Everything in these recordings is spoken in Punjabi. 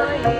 Bye.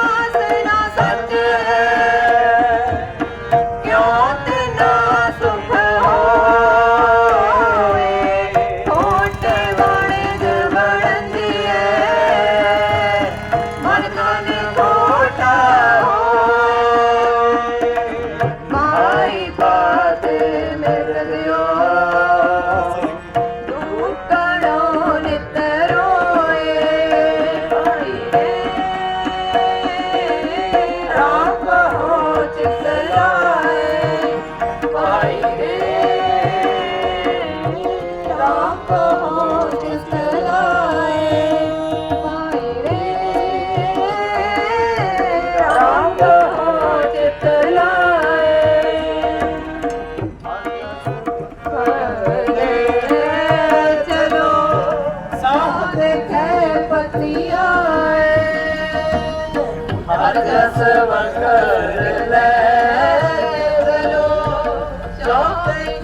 ਦਿੱਤੀਆਂ ਏ। ਹਰ ਜਸ ਵਕਰ ਲੈ ਦਰੋ ਚੌਥੇ